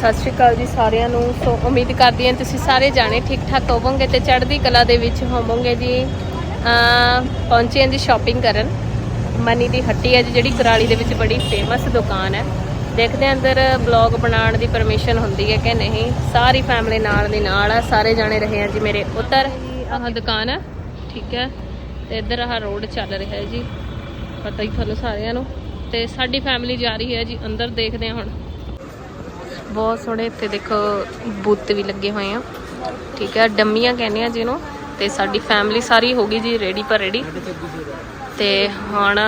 ਸਤਿ ਸ਼੍ਰੀ ਅਕਾਲ ਜੀ ਸਾਰਿਆਂ ਨੂੰ। ਸੋ ਉਮੀਦ ਕਰਦੀ ਹਾਂ ਤੁਸੀਂ ਸਾਰੇ ਜਾਣੇ ਠੀਕ ਠਾਕ ਹੋਵੋਗੇ ਤੇ ਚੜ੍ਹਦੀ ਕਲਾ ਦੇ ਵਿੱਚ ਹੋਵੋਗੇ ਜੀ। ਅਮ ਪਹੁੰਚੇ ਹਾਂ ਜੀ ਸ਼ਾਪਿੰਗ ਕਰਨ। ਮਨੀ ਦੀ ਹੱਟੀ ਹੈ ਜੀ, ਜਿਹੜੀ ਕੁਰਾਲੀ ਦੇ ਵਿੱਚ ਬੜੀ ਫੇਮਸ ਦੁਕਾਨ ਹੈ। ਦੇਖਦੇ ਹਾਂ ਅੰਦਰ ਬਲੌਗ ਬਣਾਉਣ ਦੀ ਪਰਮਿਸ਼ਨ ਹੁੰਦੀ ਹੈ ਕਿ ਨਹੀਂ। ਸਾਰੀ ਫੈਮਿਲੀ ਨਾਲ ਦੀ ਨਾਲ ਆ, ਸਾਰੇ ਜਾਣੇ ਰਹੇ ਆ ਜੀ ਮੇਰੇ ਉੱਤਰ। ਆਹ ਦੁਕਾਨ ਹੈ ਠੀਕ ਹੈ। ਤੇ ਇੱਧਰ ਆਹ ਰੋਡ ਚੱਲ ਰਿਹਾ ਹੈ ਜੀ। ਪਤਾ ਹੀ ਤੁਹਾਨੂੰ ਸਾਰਿਆਂ ਨੂੰ। ਤੇ ਸਾਡੀ ਫੈਮਿਲੀ ਜਾ ਰਹੀ ਹੈ ਜੀ, ਅੰਦਰ ਦੇਖਦੇ ਹਾਂ ਹੁਣ। ਬਹੁਤ ਸੋਹਣੇ ਇੱਥੇ ਦੇਖੋ ਬੁੱਤ ਵੀ ਲੱਗੇ ਹੋਏ ਆ। ਠੀਕ ਹੈ ਡੰਮੀਆਂ ਕਹਿੰਦੇ ਆ ਜਿਹਨੂੰ, ਤੇ ਸਾਡੀ ਫੈਮਿਲੀ ਸਾਰੀ ਹੋ ਗਈ ਜੀ ਰੈਡੀ ਪਰ ਰੈਡੀ ਤੇ ਹੁਣ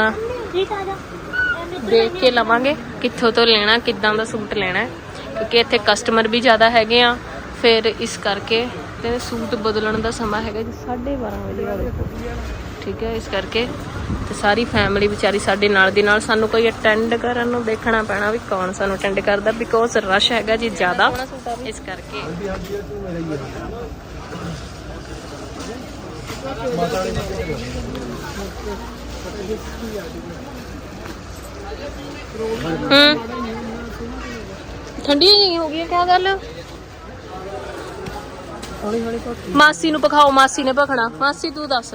ਦੇਖ ਕੇ ਲਵਾਂਗੇ ਕਿੱਥੋਂ ਤੋਂ ਲੈਣਾ, ਕਿੱਦਾਂ ਦਾ ਸੂਟ ਲੈਣਾ ਕਿਉਂਕਿ ਇੱਥੇ ਕਸਟਮਰ ਵੀ ਜ਼ਿਆਦਾ ਹੈਗੇ ਆ। ਫਿਰ ਇਸ ਕਰਕੇ ਤੇ ਸੂਟ ਬਦਲਣ ਦਾ ਸਮਾਂ ਹੈਗਾ ਜੀ 12:30 ਵਜੇ ਦਾ ਠੀਕ ਹੈ, ਇਸ ਕਰਕੇ ਤੇ ਸਾਰੀ ਫੈਮਿਲੀ ਵਿਚਾਰੀ ਸਾਡੇ ਨਾਲ ਦੀ ਨਾਲ ਸਾਨੂੰ ਕੋਈ ਅਟੈਂਡ ਕਰਨ ਨੂੰ ਦੇਖਣਾ ਪੈਣਾ ਵੀ ਕੌਣ ਸਾਨੂੰ ਅਟੈਂਡ ਕਰਦਾ ਬਿਕੋਜ਼ ਰਸ਼ ਹੈਗਾ ਜੀ ਜ਼ਿਆਦਾ। ਇਸ ਕਰਕੇ। ਠੰਡੀ ਜਿਹੀ ਹੋ ਗਈ ਕਿਆ ਗੱਲ? ਮਾਸੀ ਨੂੰ ਪਖਾਓ, ਮਾਸੀ ਨੇ ਭਖਣਾ। ਮਾਸੀ ਤੂੰ ਦੱਸ।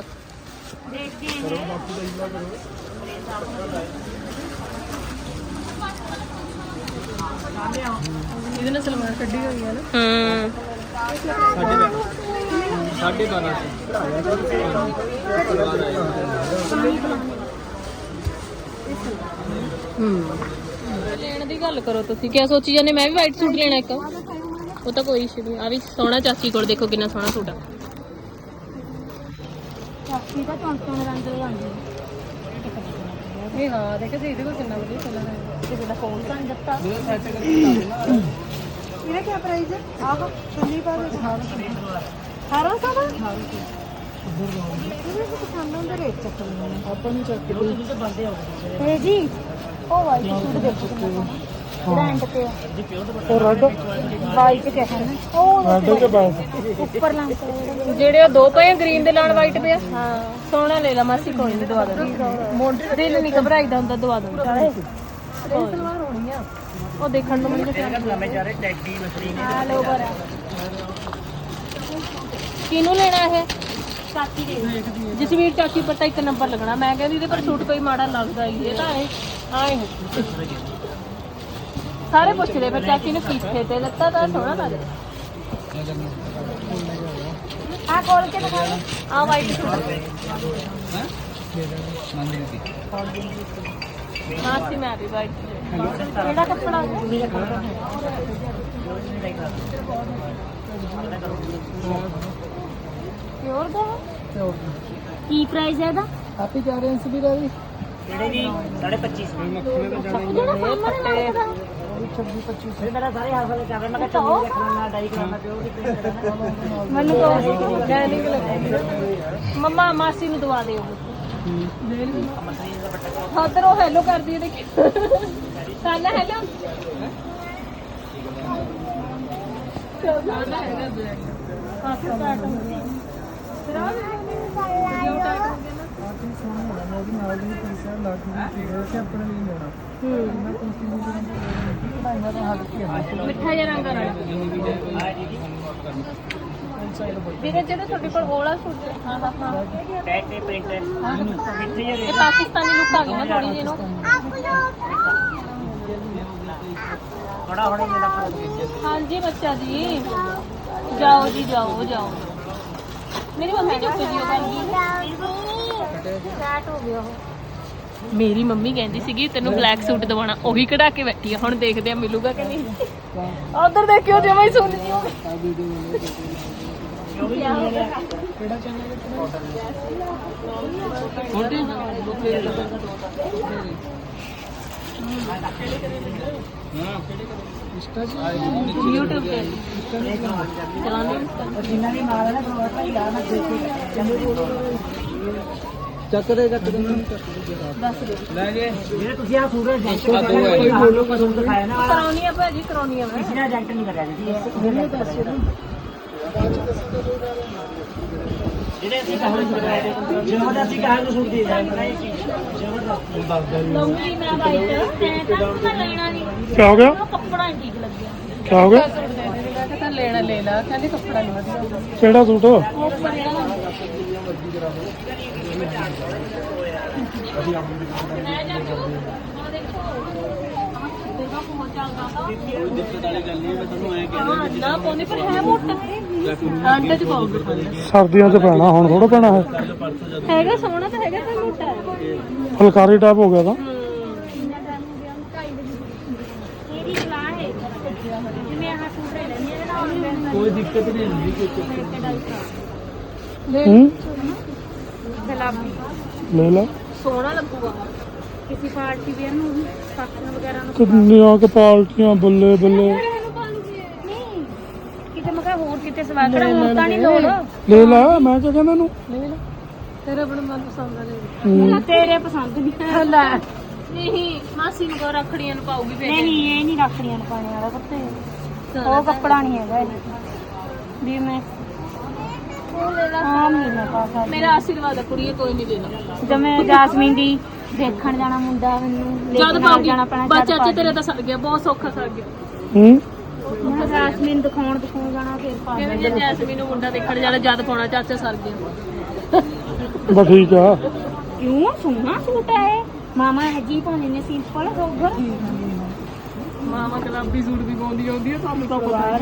ਇਹਦੇ ਨਾਲ ਸਲਵਾਰ ਕੱਢੀ ਹੋਈ ਹੈ ਨਾ। ਹੂੰ ਸਾਢੇ 12 ਲੈਣ ਦੀ ਗੱਲ ਕਰੋ ਤੁਸੀਂ। ਕਿਆ ਸੋਚੀ ਜਾਂਦੇ? ਮੈਂ ਵੀ ਵਾਈਟ ਸੂਟ ਲੈਣਾ ਇੱਕ। ਉਹ ਤਾਂ ਕੋਈ ਇਸ਼ੂ ਨਹੀਂ। ਆ ਵੀ ਸੋਹਣਾ ਚਾਚੀ ਕੋਲ ਦੇਖੋ ਕਿੰਨਾ ਸੋਹਣਾ ਸੂਟ ਆ। ਚਾਚੀ ਦਾ ਚੌਂਕਾਂ ਰੰਗ ਲਗਾਉਂਦੀ ਇਹ ਹਾਂ ਦੇਖ ਤੇ ਇਹਦੇ ਕੋਲ ਕਿੰਨਾ ਵਧੀਆ ਕਲਰ ਹੈ। ਕਿਸੇ ਦਾ ਫੋਨ ਤਾਂ ਨਹੀਂ ਦਿੱਤਾ। ਇਹਦਾ ਕੀ ਪ੍ਰਾਈਸ ਹੈ? ਆਹ ਚੁੰਨੀ ਪਾ ਦੇ ਹਾਂ 1800 ਦਾ? ਇਹਦੇ ਵਿੱਚ ਪਸੰਦ ਹੁੰਦਾ ਰੇਟ ਚੱਕ ਲੈਂਦੇ ਆਪਾਂ ਨੂੰ ਚੱਕ ਕੇ ਤੇ ਜੀ ਉਹ ਵਾਈਟ ਸੂਟ ਦੇਖੋ ਬ੍ਰਾਂਡ ਤੇ ਉਹ ਰੈਡ ਵਾਈਟ ਤੇ ਹੈ ਨਾ ਉਹ ਰੈਡ ਤੇ ਬਾਸ ਉੱਪਰ ਲੰਗ ਜਿਹੜੇ ਉਹ ਦੋ ਪਏ ਗ੍ਰੀਨ ਦੇ ਨਾਲ ਵਾਈਟ ਪਿਆ ਹਾਂ ਸੋਹਣਾ ਲੈ ਲਾ ਮਾਸੀ ਕੋਈ ਨਹੀਂ ਦਵਾ ਦੇ ਮੋਢੇ ਦਿਲ ਨਹੀਂ ਘਬਰਾਈਦਾ ਹੁੰਦਾ ਦਵਾ ਦੋ ਸਲਵਾਰ ਹੋਣੀ ਆ। ਉਹ ਦੇਖਣ ਨੂੰ ਮੈਨੂੰ ਕਿਹਾ ਲੰਮੇ ਚਾਰੇ ਟੈਗੀ ਮਛਲੀ ਆ ਲੋ ਬਰਾ। ਕਿਹਨੂੰ ਲੈਣਾ ਇਹ? ਚਾਚੀ ਦੇ। ਜਸਵੀਰ ਚਾਚੀ ਪਤਾ ਇੱਕ ਨੰਬਰ ਲੱਗਣਾ। ਮੈਂ ਕਹਿੰਦੀ ਇਹਦੇ ਪਰ ਸੂਟ ਕੋਈ ਮਾੜਾ ਲੱਗਦਾ ਹੀ ਇਹ ਤਾਂ ਇਹ ਆਏ ਸਾਰੇ ਪੁੱਛਦੇ ਪਰ ਚਾਚੀ ਨੇ ਕਿੱਥੇ ਤੇ ਲੱਤਾ ਤਾਂ ਸੋਹਣਾ ਲੱਗਦਾ ਆ ਖੋਲ ਕੇ ਦਿਖਾ ਦੇ। ਆ ਵਾਈਟ ਸੂਟ ਮੰਦਿਰ ਦੀ ਮਾਸੀ ਮੈਂ ਵੀ ਵਾਈਟ ਕਿਹੜਾ ਕੱਪੜਾ? ਪਿਓਰ ਦਾ? ਹੈ? ਕੀ ਪ੍ਰਾਈਸ ਹੈ ਇਹਦਾ? ਕਾਫੀ ਜਾ ਰਹੇ ਸੀ ਵੀ ਕਿਹੜੇ ਜੀ? 25.5 ਮੱਖਣੇ ਤਾਂ ਜਾਣੇ ਜਿਹੜਾ ਸਾਹਮਣੇ ਲੱਗਦਾ। 26 25 ਮੇਰਾ ਸਾਰੇ ਹਾਸਲ ਕਰ ਰਿਹਾ। ਮੈਂ ਕਿਹਾ ਚੰਗੀ ਰੱਖਣਾ ਨਾ ਡਾਈ ਕਰਾਉਣਾ ਪਿਓ ਦੀ ਪ੍ਰਿੰਟ ਕਰਨਾ। ਮੈਨੂੰ ਤਾਂ ਮੈਂ ਨਹੀਂ ਲੱਗਦਾ ਮੰਮਾ ਮਾਸੀ ਨੂੰ ਦਵਾ ਦਿਓ। ਉਧਰ ਉਹ ਹੈਲੋ ਕਰਦੀ ਹੈ ਦੇਖੀ। ਸਾਲਾ ਹੈਲੋ ਮਿੱਠਾ ਜਿਹਾ ਰੰਗ ਨਾਲ ਵੀਰੇ ਜਿਹੜਾ ਤੁਹਾਡੇ ਕੋਲ ਗੋਲਾ ਸੂਟ ਹਾਂ ਹਾਂ ਹਾਂ। ਟੈਗ ਤੇ ਪ੍ਰਿੰਟ ਕਿੱਥੇ ਇਹ ਪਾਕਿਸਤਾਨੀ ਲੁੱਕ ਆ ਗਈ ਨਾ ਥੋੜੀ ਜਿਹੀ ਨੂੰ ਬੜਾ ਹੋਣੇ ਮੇਰਾ ਹਾਂਜੀ ਬੱਚਾ ਜੀ। ਜਾਓ ਜੀ ਜਾਓ ਜਾਓ। ਮੇਰੀ ਮੰਮੀ ਚੁੱਪ ਜੀ ਉਹ ਕਰਦੀ ਸੈਟ। ਹੋ ਗਿਆ ਉਹ? ਮੇਰੀ ਮੰਮੀ ਕਹਿੰਦੀ ਸੀਗੀ ਤੈਨੂੰ ਬਲੈਕ ਸੂਟ ਦਵਾਉਣਾ। ਉਹੀ ਕਢਾ ਕੇ ਬੈਠੀ ਆ। ਹੁਣ ਦੇਖਦੇ ਆ ਮਿਲੂਗਾ ਕਿ ਨਹੀਂ। ਉਧਰ ਦੇਖਿਓ ਜਿਵੇਂ ਹੀ ਸੁਣ ਜੀ ਕਿਹੜਾ ਚੈਨਲ ਛੋਟੀ ਹਾਂ YouTube ਤੇ। ਚਲਾਉਂਦੇ ਜਿੰਨਾ ਵੀ ਮਾਲ ਹੈ ਨਾ ਤੁਹਾਨੂੰ ਪਤਾ ਹੀ ਆ ਮੈਂ ਦੇਖ। ਕੇ ਚੰਗੇ ਚੱਕ ਦੇ ਚੱਕ ਦੇ ਦੱਸ ਦਿਓ ਲੈ ਜੇ। ਜਿਹੜੇ ਤੁਸੀਂ ਆ ਸੂਰੇ ਏਜੰਟ ਕੋਈ ਬੋਲੋ ਕਦੋਂ ਦਿਖਾਇਆ ਨਾ। ਕਰਾਉਣੀ ਆ ਭਾਜੀ ਕਰਾਉਣੀ ਆ ਮੈਂ। ਕਿਸੇ ਨੇ ਏਜੰਟ ਨਹੀਂ ਕਰਿਆ ਜੀ ਇਹ ਦੱਸਿਓ ਜਿਹੜੇ ਅਸੀਂ ਕਹਾਂ ਜਿਵੇਂ ਦਾ ਅਸੀਂ ਕਹਾਂ ਸੂਟ ਦੇ ਦਾਂਗੇ ਨਾ। ਇਹ ਚੀਜ਼ ਜ਼ਬਰਦਸਤ ਲੰਗੀ ਮੈਂ ਵਾਈਟ ਮੈਂ ਤਾਂ ਮੈਂ ਲੈਣਾ ਨਹੀਂ। ਕੀ ਹੋ ਗਿਆ? ਉਹ ਕੱਪੜਾ ਨਹੀਂ ਠੀਕ ਲੱਗਿਆ। ਕਿਆ ਹੋ ਗਿਆ? ਸੂਟ ਦੇ ਦੇ ਮੈਂ ਕਿਹਾ ਲੈਣਾ ਲੈ ਲਾ। ਕਹਿੰਦੀ ਕੱਪੜਾ ਨਹੀਂ ਵਧੀਆ। ਕਿਹੜਾ ਸੂਟ? ਹਾਂ ਨਾ ਪਾਉਂਦੇ ਪਰ ਹੈ ਮੋਟਾ ਆਂਡੇ ਚ ਪਾਉਂਗੇ ਸਰਦੀਆਂ 'ਚ ਪੈਣਾ ਹੁਣ ਥੋੜਾ ਪੈਣਾ ਹੈ। ਹੈਗਾ ਸੋਹਣਾ ਤਾਂ ਹੈਗਾ ਪਰ ਮੋਟਾ ਹੈ। ਫੁਲਕਾਰੀ ਟਾਈਪ ਹੋ ਗਿਆ ਤਾਂ। ਕੋਈ ਦਿੱਕਤ ਨਹੀਂ ਹੁੰਦੀ ਨਹੀਂ ਹੂੰ। ਗੁਲਾਬੀ ਲੈ ਲੈ। ਸੋਹਣਾ ਲੱਗੂਗਾ। ਕਿਸੇ ਪਾਰਟੀ ਵੇਅਰ ਨੂੰ ਵੀ ਫੰਕਸ਼ਨ ਵਗੈਰਾ ਨੂੰ ਕਿੰਨੀਆਂ ਕੁ ਪਾਲਟੀਆਂ ਬੱਲੇ ਬੱਲੇ। ਨਹੀਂ ਕਿਤੇ ਮੈਂ ਕਿਹਾ ਹੋਰ ਕਿਤੇ ਸਵਾ ਕਿਹੜਾ ਹੁਣ ਤਾਂ ਨਹੀਂ ਲੋੜ। ਲੈ ਲੈ ਮੈਂ ਕਿਆ ਕਹਿੰਦਾ ਇਹਨੂੰ। ਤੇਰੇ ਆਪਣਾ ਮਨ ਪਸੰਦ ਵਾਲੇ ਹੂੰ। ਤੇਰੇ ਪਸੰਦ ਨਹੀਂ ਲੈ। ਨਹੀਂ ਮਾਸੀ ਨੂੰ ਕੋ ਰੱਖੜੀਆਂ ਨੂੰ ਪਾਉਗੀ ਫੇਰ। ਨਹੀਂ ਇਹ ਨਹੀਂ ਰੱਖੜੀਆਂ ਨੂੰ ਪਾਣੇ ਵਾਲਾ ਪੁੱਤੇ ਉਹ ਕੱਪੜਾ ਨਹੀਂ ਹੈਗਾ ਇਹ। ਵੀ ਮੈਂ ਆਮ ਨਹੀਂ ਮੈਂ ਪਾ ਸਕਦੀ ਮੇਰਾ ਆਸ਼ੀਰਵਾਦ ਆ ਕੁੜੀਏ ਕੋਈ ਨਹੀਂ ਦੇਣਾ। ਜਿਵੇਂ ਜਾਸਮੀਨ ਦੀ ਦੇਖਣ ਜਾਣਾ ਮੁੰਡਾ ਮੈਨੂੰ ਲੈ ਜਦ ਕੇ ਨਾਲ ਪਾਉਗੀ ਜਾਣਾ ਪੈਣਾ ਬਾ ਜਦ ਚਾਚੇ ਤੇਰੇ ਤਾਂ ਸਰ ਗਿਆ ਬਹੁਤ ਸੌਖਾ ਸਰ ਗਿਆ। ਹੂੰ? ਮੈਂ ਜਾਸਮੀਨ ਦਿਖਾਉਣ ਦਿਖਾਉਣ ਜਾਣਾ ਫਿਰ ਪਾ ਕਹਿੰਦੇ ਜੇ ਜੈਸਮੀਨ ਨੂੰ ਮੁੰਡਾ ਦੇਖਣ ਜਾਣਾ ਜਦ ਪਾਉਣਾ ਚਾਚਾ ਸਰ ਗਿਆ। ਬਸ ਠੀਕ ਆ। ਕਿਉਂ? ਸੋਹਣਾ ਸੂਟ ਹੈ। ਮਾਮਾ ਜੀ ਪਾਉਣੇ ਨੇ ਸਿੰਪਲ ਸੋਬਰ ਮਾਮਾ ਗੁਲਾਬੀ ਸੂਟ ਵੀ ਪਾਉਂਦੀ ਆਉਂਦੀ ਹੈ ਤੁਹਾਨੂੰ ਤਾਂ ਪਤਾ।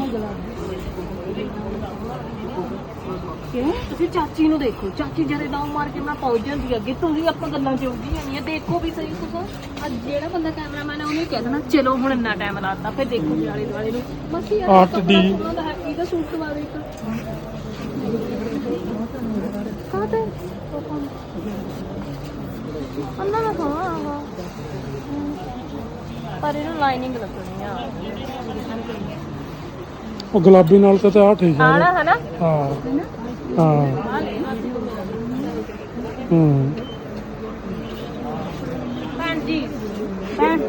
ਕਿਉਂ ਤੁਸੀਂ ਚਾਚੀ ਨੂੰ ਦੇਖੋ। ਚਾਚੀ ਜਦੇ ਦਾਉ ਮਾਰ ਕੇ ਮੈਂ ਪਹੁੰਚ ਜਾਂਦੀ ਅੱਗੇ ਤੁਸੀਂ ਆਪਾਂ ਗੱਲਾਂ ਚ ਉਲਝੀ ਜਾਂਦੀਆਂ ਦੇਖੋ ਵੀ ਸਹੀ ਤੁਸੀਂ ਅੱਜ ਜਿਹੜਾ ਬੰਦਾ ਕੈਮਰਾਮੈਨ ਹੈ ਉਹਨੇ ਹੀ ਕਹਿ ਦੇਣਾ ਚਲੋ ਹੁਣ ਇੰਨਾ ਟਾਈਮ ਲਾਤਾ ਫਿਰ ਦੇਖੋ ਵੀ ਆਲੇ ਦੁਆਲੇ ਨੂੰ। ਮਸੀ ਯਾਰ ਤਾਂ ਹੈ ਇਹਦਾ ਸੂਟ ਦਵਾ ਦੇ ਇੱਕ। ਕਾਹਤੇ? ਅੰਨਾ ਨਾ ਸੋਹਣਾ ਪਰ ਇਹਨੂੰ ਲਾਈਨਿੰਗ ਲੱਗਣੀ ਆ ਉਹ ਗੁਲਾਬੀ ਨਾਲ ਤਾਂ ਆ ਠੀਕ ਆ। ਹੈ ਨਾ ਹਾਂ। ਹਾਂ। ਹੂੰ। ਭੈਣ ਜੀ ਭੈਣ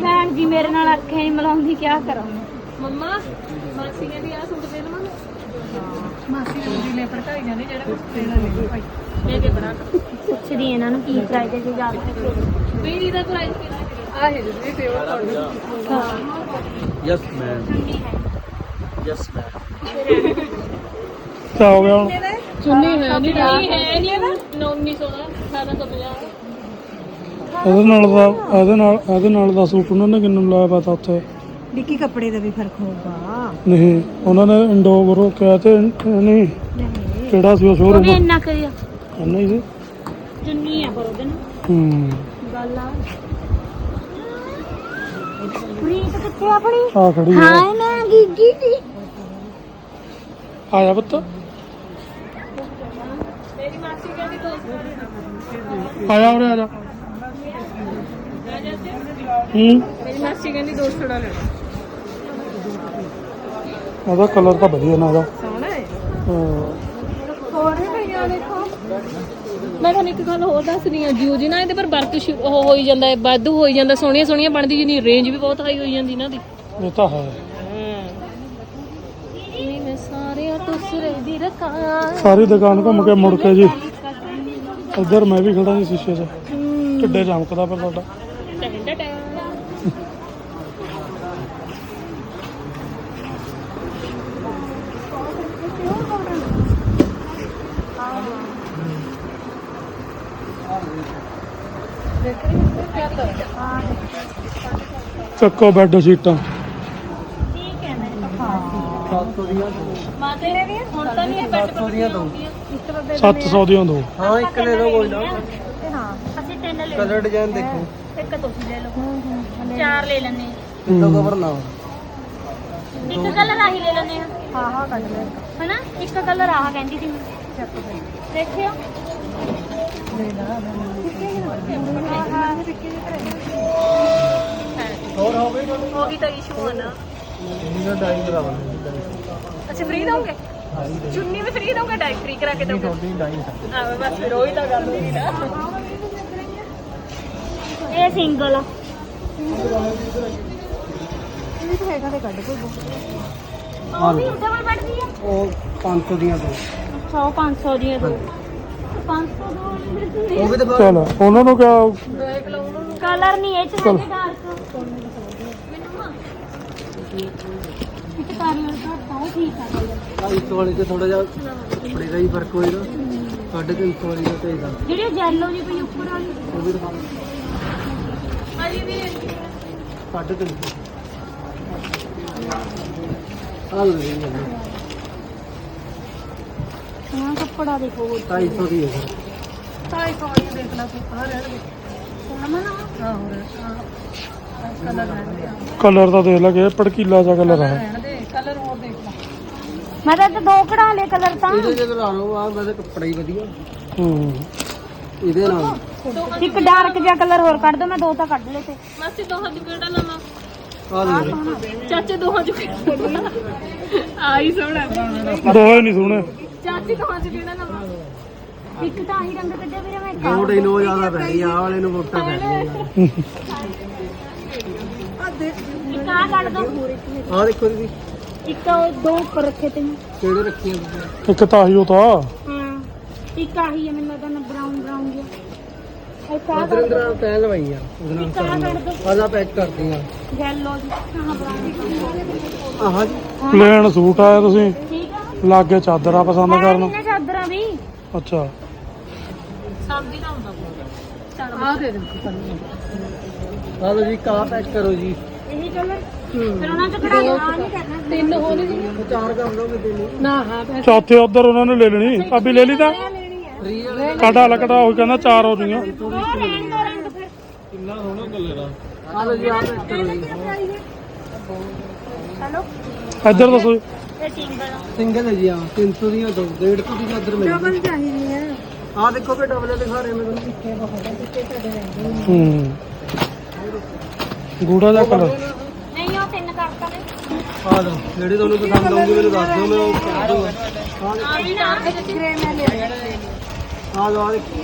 ਭੈਣ ਜੀ ਮੇਰੇ ਨਾਲ ਅੱਖੇ ਨਹੀਂ ਮਿਲਾਉਂਦੀ ਕੀ ਕਰਾਂ ਮੈਂ? ਮੰਮਾ ਮਾਸੀ ਕਹਿੰਦੀ ਆ ਸੂਟ ਦੇ ਦੇਵਾਂ ਮਾਸੀ ਕਹਿੰਦੀ ਲੈ ਭੜਕਾਈ ਜਾਂਦੀ ਜਿਹੜਾ ਕੁਝ ਦੇਣਾ ਨਹੀਂ ਭਾਈ। ਦੇ ਕੇ ਬਣਾ ਪੁੱਛਦੀ ਇਹਨਾਂ ਨੂੰ ਕੀ ਪ੍ਰਾਈਸ ਹੈ ਜੇ ਜਾ ਕੇ ਮੇਰੀ ਦਾ ਪ੍ਰਾਈਸ ਕਿੰਨਾ ਆ ਹੈ। ਜੀ ਫੇਵਰ ਤੁਹਾਡੀ ਯਸ ਮੈਮ ਯਸ ਮੈਮ ਕਿਆ ਹੋ ਗਿਆ ਹੁਣ? ਚੁੰਨੀ ਹੈ ਨਹੀਂ ਨਹੀਂ ਹੈ ਨਹੀਂ 1900 ਦਾ 1850 ਇਹਦੇ ਨਾਲ ਦਾ ਇਹਦੇ ਨਾਲ ਇਹਦੇ ਨਾਲ ਦਾ ਸੂਟ ਉਹਨਾਂ ਨੇ ਕਿੰਨੂੰ ਲਾਇਆ ਪਤਾ ਉੱਥੇ? ਵਿੱਕੀ ਕੱਪੜੇ ਦਾ ਵੀ ਫ਼ਰਕ ਹੋਊਗਾ। ਨਹੀਂ ਉਹਨਾਂ ਨੇ ਇੰਡੋਵਰੋ ਕਿਹਾ ਤੇ ਨਹੀਂ ਕਿਹੜਾ ਸੀ ਉਹ ਉਹ ਸ਼ੋਰੂਮ ਵੀ ਇੰਨਾ ਕਰਿਆ। ਨਹੀਂ ਸੀ? ਜੁੰਨੀ ਆ ਪਰ ਉਹਦੇ ਨਾਲ। ਹੂੰ। ਗੱਲ ਆ। ਪ੍ਰੀਤ ਕਿੱਥੇ ਆ ਆਪਣੀ? ਆ ਖੜੀ ਆ। ਹਾਂ ਨਾ ਗਿੱਗੀ ਦੀ। ਆਇਆ ਪੁੱਤ ਮੇਰੀ ਮਾਸੀ ਕਹਿੰਦੀ ਦੋਸਤ ਆਇਆ ਉਰੇ ਆ ਜਾ। ਹੂੰ? ਮੇਰੀ ਮਾਸੀ ਕਹਿੰਦੀ ਦੋਸਤੜਾ ਲੈਣਾ ਇਹਦਾ ਕਲਰ ਤਾਂ ਵਧੀਆ ਨਾ ਇਹਦਾ ਸੋਹਣਾ ਹੈ। ਹਾਂ। ਹੋਰ ਵੀ ਭਈਆ ਦੇਖੋ ਮੈਂ ਤੁਹਾਨੂੰ ਇੱਕ ਗੱਲ ਹੋਰ ਦੱਸਣੀ ਆ ਜੀ ਨਾ ਇਹਦੇ ਪਰ ਵਰਕ ਸ਼ੁ- ਉਹ ਹੋਈ ਜਾਂਦਾ ਹੈ ਵਾਧੂ ਹੋਈ ਜਾਂਦਾ ਸੋਹਣੀਆਂ ਸੋਹਣੀਆਂ ਬਣਦੀ ਜਿੰਨੀ ਰੇਂਜ ਵੀ ਬਹੁਤ ਹਾਈ ਹੋਈ ਜਾਂਦੀ ਇਹਨਾਂ ਦੀ ਇਹ ਤਾਂ ਹੈ। ਨਹੀਂ ਮੈਂ ਸਾਰਿਆਂ ਤੋਂ ਸਿਰੇ ਦੀ ਰਕਾਂ ਸਾਰੀ ਦੁਕਾਨ ਘੁੰਮ ਕੇ ਮੁੜ ਕੇ ਜੀ। ਇੱਧਰ ਮੈਂ ਵੀ ਖੜਾ ਸੀ ਸ਼ੀਸ਼ੇ 'ਚ। ਢਿੱਡੇ ਚਮਕਦਾ ਪਰ ਤੁਹਾਡਾ ਚੱਕੋ ਬੈੱਡ ਸ਼ੀਟਾਂ। ਠੀਕ ਹੈ ਮੇਰੇ ਪਾਪਾ 700 ਦੀਆਂ ਦੋ ਮਾਤੇ ਨੇ ਵੀ ਹੁਣ ਤਾਂ ਨਹੀਂ ਬੈੱਡ 700 ਦੀਆਂ ਦੋ। 700 ਦੀਆਂ ਦੋ ਹਾਂ ਇੱਕ ਲੈ ਲਓ ਕੋਈ ਨਾ। ਹਾਂ ਅਸੀਂ ਤਿੰਨ ਲੈ ਕਲਰ ਡਿਜ਼ਾਈਨ ਦੇਖੋ। ਇੱਕ ਤੁਸੀਂ ਲੈ ਲਓ। ਚਾਰ ਲੈ ਲੈਣੇ ਪਿੱਲੋ ਕਵਰ ਨਾ ਇੱਕ ਕਲਰ ਆਹੀ ਲੈ ਲੈਣੇ ਆ। ਹਾਂ ਹਾਂ ਕੱਢ ਲੈ। ਹਨਾ? ਇੱਕ ਕਲਰ ਆਹ ਕਹਿੰਦੀ ਸੀ। ਚੱਕ ਦੇਖਿਓ। ਹੋਰ ਹੋ ਗਈ ਤਾਂ ਇਸ਼ੂ ਆ ਨਾ। ਇਹਨਾਂ ਕਰਾਵਾਂਗੇ ਅੱਛਾ ਫ੍ਰੀ ਦੋਗੇ ਚੁੰਨੀ ਵੀ ਫ੍ਰੀ ਦੋਗੇ ਡਾਈ ਫ੍ਰੀ ਕਰਾ ਕੇ ਦੋਗੇ ਤੁਹਾਡੀ ਡਾਈ ਬਸ ਫਿਰ ਉਹੀ ਤਾਂ ਗੱਲ ਹੋਈ ਨਾ। ਇਹ ਸਿੰਗਲ ਆ। ਉਹ ਵੀ ਡਬਲ ਬੈੱਡ ਦੀ ਆ? ਉਹ 500 ਦੀਆਂ ਦੋ। ਅੱਛਾ ਉਹ 500 ਦੀਆਂ ਦੋ। 500 ਦੋ ਉਹ ਵੀ ਦਿਖਾ ਚਲ ਉਹਨਾਂ ਨੂੰ ਕਿਆ ਦੇਖ ਲਓ ਉਹਨੂੰ ਕਲਰ ਨਹੀਂ ਇਹ ਚ ਹੈਗੇ ਡਾਰਕ ਵਿੱਚ ਕਰ ਲਓ ਤਾਂ ਉਹ ਠੀਕ ਆ ਵਾਲੀ ਤੇ ਥੋੜਾ ਜਿਹਾ ਕੱਪੜੇ ਦਾ ਹੀ ਫ਼ਰਕ ਹੋਏਗਾ ਸਾਢੇ ਤਿੰਨ ਸੌ ਵਾਲੀ ਦਾ ਤੇ ਇਹਦਾ ਜਿਹੜੀ ਜੈਲੋ ਜੀ ਪਈ ਉੱਪਰ ਵਾਲੀ ਉਹ ਵੀ ਦਿਖਾ ਸਾਢੇ ਤਿੰਨ ਸੌ ਆ ਲਓ ਜੀ ਹਾਂ ਕੱਪੜਾ ਦੇਖੋ ਸੌ ਦੀ ਹੈ ਸਰ ਢਾਈ ਸੌ ਵਾਲੀਆਂ ਦੇਖ ਲਾ ਤੂੰ ਆ ਰਹਿਣਗੇ ਸੋਹਣਾ ਨਾ ਆਹੋ ਕਲਰ ਤਾਂ ਦੇਖ ਲੱਗੇ ਭੜਕੀਲਾ ਜਿਹਾ ਕਲਰ ਆ ਰਹਿਣ ਦੇ ਕਲਰ ਹੋਰ ਦੇਖ ਲਾ। ਮੈਂ ਤਾਂ ਇੱਥੇ ਦੋ ਕਢਾ ਲਏ ਕਲਰ ਤਾਂ। ਇਹਦੇ ਜੇ ਲਾ ਲਓ ਆ ਵੈਸੇ ਕੱਪੜਾ ਹੀ ਵਧੀਆ। ਹੂੰ। ਇਹਦੇ ਨਾਲ। ਇੱਕ ਡਾਰਕ ਜਿਹਾ ਕਲਰ ਹੋਰ ਕੱਢ ਦੋ ਮੈਂ ਦੋ ਤਾਂ ਕੱਢ ਲਏ ਤੇ। ਮਾਸੀ ਦੋਹਾਂ ਚ ਕਿਹੜਾ ਲਵਾਂ? ਆ। ਚਾਚੇ ਦੋਹਾਂ ਚ ਕਿਹੜਾ ਆਈ ਸੋਹਣਾ। ਦੋਏ ਨਹੀਂ ਸੋਹਣੇ। ਚਾਚੀ ਦੋਹਾਂ ਚ ਕਿਹੜਾ ਲਵਾਂ? ਇੱਕ ਤਾਂ ਆਹੀ ਰੰਗ ਕੱਢਿਆ ਵੀਰੇ ਮੈਂ ਇੱਕ ਵੋਟ ਇਹਨੂੰ ਜ਼ਿਆਦਾ ਪੈ ਗਈ ਆ ਵਾਲੇ ਨੂੰ ਵੋਟਾਂ ਪੈ ਗਈਆਂ। ਇੱਕ ਆਹ ਕੱਢ ਦੋ। ਆ ਦੇਖੋ ਜੀ। ਇੱਕ ਉਹ ਦੋ ਉੱਪਰ ਰੱਖੇ ਤੇ ਮੈਂ। ਕਿਹੜੇ ਰੱਖੀਆਂ ਤੁਸੀਂ? ਇੱਕ ਤਾਂ ਆਹੀ ਉਹ ਤਾਂ। ਹਾਂ ਇੱਕ ਆਹੀ ਹੈ ਮੈਨੂੰ ਲੱਗਦਾ ਨਾ ਬਰਾਊਨ ਬਰਾਊਨ ਜਿਹਾ। ਆਹ ਉਹਦੇ ਨਾਲ ਇੱਕ ਆਹ ਕੱਢ ਦੋ। ਆਦਾ ਪੈਕ ਕਰਦੀ ਆ। ਯੈਲੋ ਜੀ। ਹਾਂ ਬਰਾਊਨ ਆਹ ਜੀ। ਪਲੇਨ ਸੂਟ ਆਇਆ ਤੁਸੀਂ। ਠੀਕ ਆ। ਲਾਗੇ ਚਾਦਰਾਂ ਪਸੰਦ ਕਰਨ। ਇਹਨਾਂ ਚਾਦਰਾਂ ਵੀ। ਅੱਛਾ। ਸਾਂਭੀ ਨਾ ਹੁੰਦਾ ਆ ਦੇ ਦੇ ਆ ਲਓ ਜੀ ਕਾ ਪੈਕ ਕਰੋ ਜੀ। ਇਹੀ ਕਲਰ ਫਿਰ ਉਹਨਾਂ ਚ ਕਢਾ ਦੋ ਤਿੰਨ ਹੋਣਗੇ ਉਹ ਚਾਰ ਕਰ ਲਓ ਨਾ ਹਾਂ ਚੌਥੇ ਉਧਰ ਉਹਨਾਂ ਨੇ ਲੈ ਲੈਣੀ। ਅਭੀ ਲੈ ਲਈ ਤਾਂ? ਕਾਢਾ ਲਕੜਾ ਉਹ ਕਹਿੰਦਾ ਚਾਰ ਹੋ ਜੂਗੀਆਂ ਦੋ ਜੀ ਜੀ ਹੈਲੋ? ਇੱਧਰ ਦੱਸੋ ਜੀ। ਸਿੰਗਲ ਹੈ ਜੀ ਆ 300 ਦੀਆਂ ਦੋ 150 ਦੀ ਚਾਦਰ ਮਿਲੇਗੀ ਡਬਲ ਚਾਹੀਦੀ ਆ। ਦੇਖੋ ਕਿ ਡਬਲ ਦਿਖਾ ਰਹੇ ਮੈਂ ਤੁਹਾਨੂੰ ਹੂੰ। ਗੂੜਾ ਜਿਹਾ ਕਲਰ ਨਹੀਂ ਉਹ ਤਿੰਨ ਕਰਤਾ ਨੇ ਆ ਲਓ ਜਿਹੜੇ ਤੁਹਾਨੂੰ ਪਸੰਦ ਆਉਂਗੇ ਮੈਨੂੰ ਦੱਸ ਦਿਓ ਮੈਂ ਉਹ ਕਰ ਦੂੰਗਾ ਆ ਲਓ ਆ ਦੇਖੋ।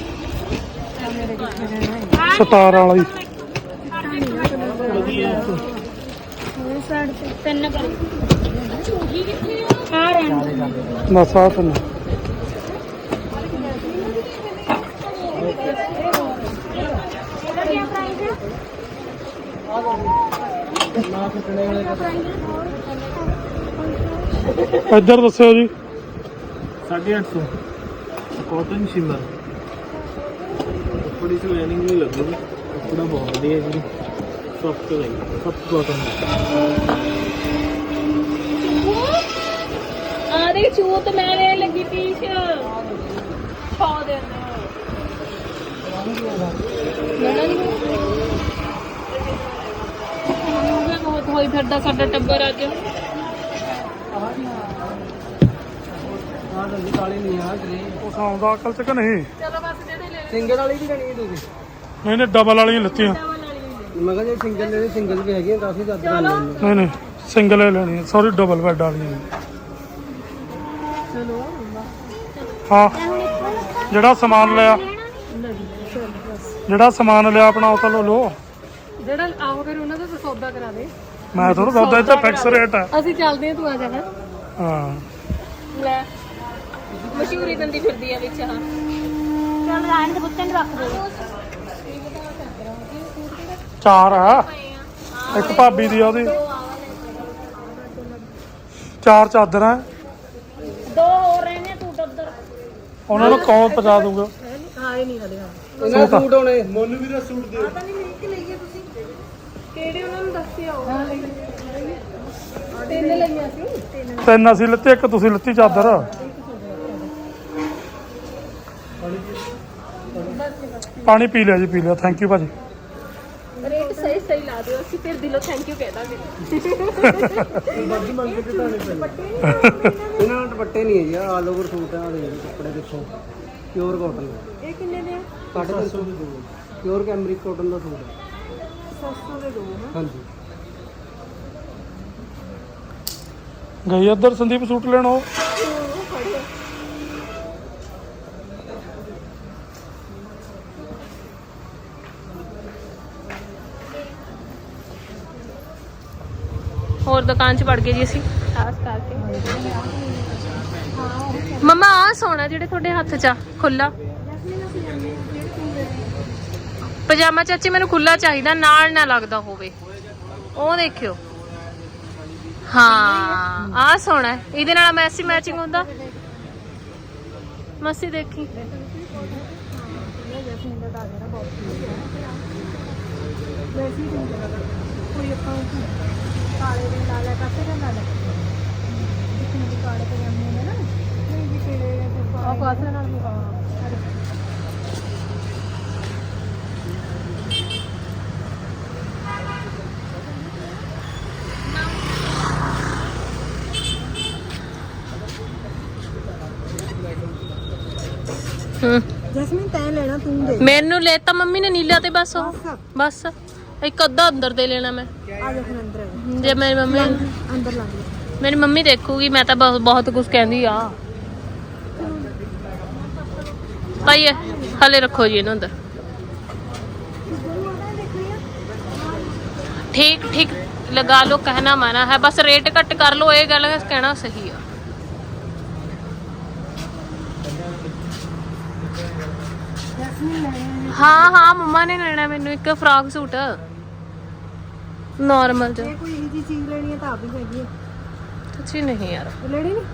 ਸਤਾਰ ਵਾਲਾ ਹੀ। ਤਿੰਨ ਕਰ ਆ ਰਹਿਣ ਬਸ ਆ ਤੈਨੂੰ। ਇਹਦਾ ਕੀ ਪ੍ਰਾਈਸ ਹੈ ਇੱਧਰ ਦੱਸਿਓ ਜੀ। 850 ਕਾਟਨ ਸ਼ਿਮਰ ਕੱਪੜੇ ਤੋਂ ਲਾਈਨਿੰਗ ਵੀ ਲੱਗੂਗੀ ਕੱਪੜਾ ਬਹੁਤ ਵਧੀਆ ਜੀ। ਸੌਫਟ ਹੈ। ਸੌਫਟ ਕਾਟਨ ਆ ਦੇ ਚੂਤ ਮੈਂ ਲੈ ਲੱਗੀ ਪੀਸ਼ ਛਾ ਦੇ ਲੈਣਾ ਨਹੀਂ ਬਹੁਤ ਹੋਈ ਫਿਰਦਾ ਸਾਡਾ ਟੱਬਰ ਅੱਜ। ਆ ਨਹੀਂ ਆ ਗ੍ਰੇ ਉਹ ਆਉਂਦਾ ਅਕਲ ਚ ਕਿ ਨਹੀਂ ਚਲੋ ਬਸ ਜਿਹੜੇ ਲੈ ਸਿੰਗਲ ਵਾਲੀ ਵੀ ਲੈਣੀ ਹੈ ਤੁਸੀਂ? ਨਹੀਂ ਨਹੀਂ ਡਬਲ ਵਾਲੀਆਂ ਲੱਤੀਆਂ। ਮੈਂ ਕਿਹਾ ਜੇ ਸਿੰਗਲ ਲੈਣੇ ਸਿੰਗਲ ਵੀ ਹੈਗੀਆਂ ਕਾਫੀ ਚਾਦਰਾਂ ਨੇ ਨਹੀਂ ਨਹੀਂ ਸਿੰਗਲ ਹੀ ਲੈਣੀ ਸੌਰੀ ਡਬਲ ਬੈੱਡ ਵਾਲੀਆਂ। ਹਾਂ। ਜਿਹੜਾ ਸਮਾਨ ਲਿਆ। ਜਿਹੜਾ ਸਮਾਨ ਲਿਆ ਆਪਣਾ ਉਹ ਤਾਂ ਲੋ ਲੋ ਜਿਹੜਾ ਆਓ ਫਿਰ ਉਹਨਾਂ ਦਾ ਤਾਂ ਸੌਦਾ ਕਰਾ ਦੇ। ਮੈਂ ਥੋੜਾ ਸੌਦਾ ਇੱਥੇ ਫਿਕਸ ਰੇਟ ਹੈ ਅਸੀਂ ਚੱਲਦੇ ਹਾਂ ਤੂੰ ਆ ਜਾਣਾ ਹਾਂ। ਲੈ ਮਸ਼ਹੂਰੀ ਦੰਦੀ ਫਿਰਦੀ ਆ ਵਿੱਚ ਹਾਂ। ਚੱਲ ਰਹਿਣ ਦੇ ਬੁੱਤੇ ਨੂੰ ਰੱਖ ਦੇ। ਚਾਰ ਆ। ਇੱਕ ਭਾਬੀ ਦੀ ਆ ਉਹਦੀ। ਚਾਰ ਚਾਦਰਾਂ ਦੋ ਹੋਰ ਰਹਿਣੇ ਸੂਟ ਉਧਰ। ਉਹਨਾਂ ਨੂੰ ਕੌਣ ਪਹੁੰਚਾ ਦੂੰਗਾ? ਆਏ ਨਹੀਂ ਹਲੇ ਹਾਂ ਇਹਨਾਂ ਦੇ। ਸੂਟ ਹੋਣੇ ਕਿਹੜੇ ਉਹਨਾਂ ਨੂੰ ਦੱਸਿਓ ਤਿੰਨ ਲਈਆਂ ਸੀ ਤਿੰਨ ਅਸੀਂ ਲਿੱਤੇ ਇੱਕ ਤੁਸੀਂ ਲਿੱਤੀ ਚਾਦਰ। ਪਾਣੀ ਪੀ ਲਿਆ ਜੀ ਪੀ ਲਿਆ। ਥੈਂਕ ਯੂ ਭਾਜੀ। ਰੇਟ ਸਹੀ ਸਹੀ ਲਾ ਦਿਓ। ਅਸੀਂ ਫਿਰ ਦਿਲੋਂ ਥੈਂਕ ਯੂ ਕਹਿ ਦਾਂਗੇ। ਇਹਨਾਂ ਨਾਲ ਦੁਪੱਟੇ ਨਹੀਂ ਹੈ ਜੀ। ਆਲ ਓਵਰ ਸੂਟ ਆ ਦੇ ਕੱਪੜੇ ਦੇਖੋ। ਪਿਓਰ ਕਾਟਨ ਇਹ ਕਿੰਨੇ ਦੇ ਆ? ਸਾਢੇ ਤਿੰਨ ਸੌ ਦੇ ਦੋ। ਪਿਓਰ ਕੈਮਰਿਕ ਕਾਟਨ ਦਾ ਸੂਟ ਹੈ। 700 ਦੇ ਦੋ ਨਾ ਹਾਂਜੀ। ਗਈ ਉੱਧਰ ਸੰਦੀਪ ਸੂਟ ਲੈਣ ਉਹ ਹੋਰ ਦੁਕਾਨ 'ਚ ਵੜ ਗਏ ਜੀ ਅਸੀਂ। ਖਾਸ ਕਰਕੇ ਮਮਾ ਆ ਸੋਨਾ ਜਿਹੜੇ ਤੁਹਾਡੇ ਹੱਥ 'ਚ ਆ ਖੁੱਲਾ ਪਜਾਮਾ ਚਾਚੀ ਮੈਨੂੰ ਖੁੱਲਾ ਚਾਹੀਦਾ, ਨਾਲ ਨਾ ਲੱਗਦਾ ਹੋਵੇ। ਉਹ ਦੇਖਿਓ। ਹਾਂ ਆ ਸੋਹਣਾ ਹੈ। ਇਹਦੇ ਨਾਲ ਮੈਸੀ ਮੈਚਿੰਗ ਹੁੰਦਾ। ਮਸੀ ਦੇਖੀ। ਵੈਸੇ ਹੀ ਚੰਗਾ ਲੱਗਦਾ ਕੋਈ ਆਪਾਂ ਕਾਲੇ ਦੇ ਲਾ ਲਿਆ ਕਾਸੇ ਦਾ ਲਾ ਲਿਆ ਜਿੱਥੇ ਵੀ ਕਾਲੇ ਪਜਾਮੇ ਨੇ ਨਾ ਨਹੀਂ ਜੀ ਕਿਹੜੇ ਆ ਕਾਸੇ ਨਾਲ ਵੀ ਹਾਂ ਜਸਮੀਨ ਤੈਂ ਲੈਣਾ ਤੂੰ ਦੇ। ਮੈਨੂੰ ਲੈਤਾ ਮੰਮੀ ਨੇ ਨੀਲਾ ਤੇ ਬਸ। ਉਹ ਬਸ। ਇੱਕ ਅੱਧਾ ਅੰਦਰ ਦੇ ਲੈਣਾ ਮੈਂ। ਆ ਜਾ ਅੰਦਰ। ਮੇਰੀ ਮੰਮੀ ਅੰਦਰ ਜਾ। ਮੇਰੀ ਮੰਮੀ ਦੇਖੂਗੀ ਮੈਂ ਤਾਂ ਬਹੁਤ ਬਹੁਤ ਕੁਝ ਕਹਿੰਦੀ ਆ। ਭਾਈ ਹਲੇ ਰੱਖੋ ਜੀ ਇਹਨੂੰ ਅੰਦਰ। ਠੀਕ ਠੀਕ ਲਗਾ ਲੋ ਕਹਿਣਾ ਮਾਨਾ ਹੈ। ਬਸ ਰੇਟ ਘੱਟ ਕਰ ਲੋ ਇਹ ਗੱਲ ਕਹਿਣਾ ਸਹੀ ਆ। ਹਾਂ ਹਾਂ ਮੰਮਾ ਨੇ ਲੈਣਾ ਮੈਨੂੰ ਇੱਕ ਫਰਾਕ ਸੂਟ। ਨਾਰਮਲ ਜਿਹਾ ਜੇ ਕੋਈ ਇਹੀ ਜਿਹੀ ਚੀਜ਼ ਲੈਣੀ ਹੈ ਤਾਂ ਆਪ ਹੀ ਹੈਗੀ ਹੈ ਸੱਚੀ ਨਹੀਂ ਯਾਰ। ਲੈਣੀ ਨਹੀਂ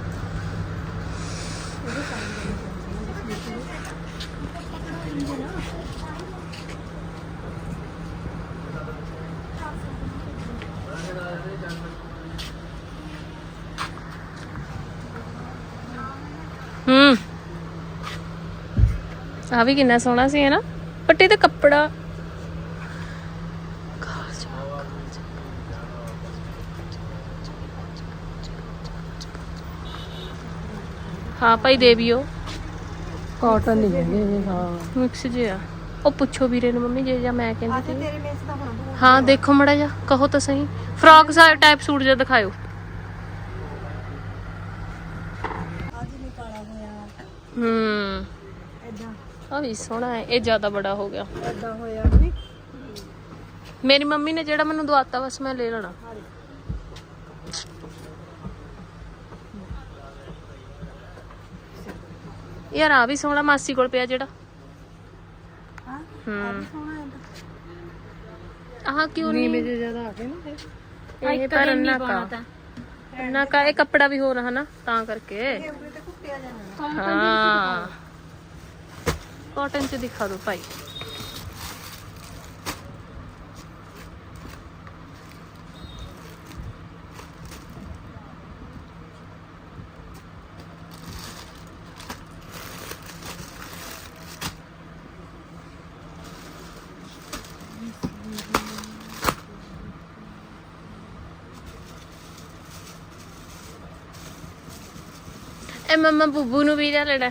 ਹੂੰ ਆ ਵੀ ਕਿੰਨਾ ਸੋਹਣਾ ਸੀ ਹੈ ਨਾ? ਬਟ ਇਹਦਾ ਕੱਪੜਾ। ਹਾਂ ਭਾਈ ਦੇਵੀਓ ਕਾਟਨ ਨਹੀਂ ਹੈਗੇ ਇਹ ਹਾਂ। ਮਿਕਸ ਜਿਹਾ ਉਹ ਪੁੱਛੋ ਵੀਰੇ ਨੂੰ ਮੰਮੀ ਜੇ ਜਾਂ ਮੈਂ ਕਹਿੰਦੀ ਤੇ ਸੀ। ਤੇਰੇ ਮੇਸ ਦਾ ਹੋਣਾ ਹਾਂ ਦੇਖੋ ਮੜਾ ਜਾ ਕਹੋ ਤਾਂ ਸਹੀ। ਫਰਾਕ ਸਾ ਟਾਈਪ ਸੂਟ ਜਿਹਾ ਦਿਖਾਇਓ। ਹੂੰ। ਆ ਵੀ ਸੋਹਣਾ ਹੈ। ਇਹ ਜ਼ਿਆਦਾ ਬੜਾ ਹੋ ਗਿਆ। ਐਦਾਂ ਹੋਇਆ ਨਹੀਂ। ਮੇਰੀ ਮੰਮੀ ਨੇ ਜਿਹੜਾ ਮੈਨੂੰ ਦਵਾਤਾ ਬਸ ਮੈਂ ਲੈ ਲੈਣਾ। ਯਾਰ ਆ ਵੀ ਸੋਹਣਾ ਮਾਸੀ ਕੋਲ ਪਿਆ ਜਿਹੜਾ। ਹਾਂ ਹੂੰ। ਸੋਹਣਾ ਐਦਾਂ ਆਹ ਕਿਉਂ ਨਹੀਂ? ਜੇ ਜ਼ਿਆਦਾ ਆ ਗਏ ਨਾ ਇਹ ਪਰ ਅੰਨਾ ਕਾ। ਅੰਨਾ ਕਾ ਇਹ ਕੱਪੜਾ ਵੀ ਹੋਰ ਹਨਾ? ਤਾਂ ਕਰਕੇ। ਕੈਮਰੇ ਤੇ ਕੁੱਟਿਆ ਜਾਣਾ ਹਾਂ। ਕਾਟਨ ਚ ਦਿਖਾ ਦਿਓ ਭਾਈ। ਇਹ ਮੰਮਾ ਬੁੱਬੂ ਨੂੰ ਵੀ ਲੈ ਲੈਣਾ।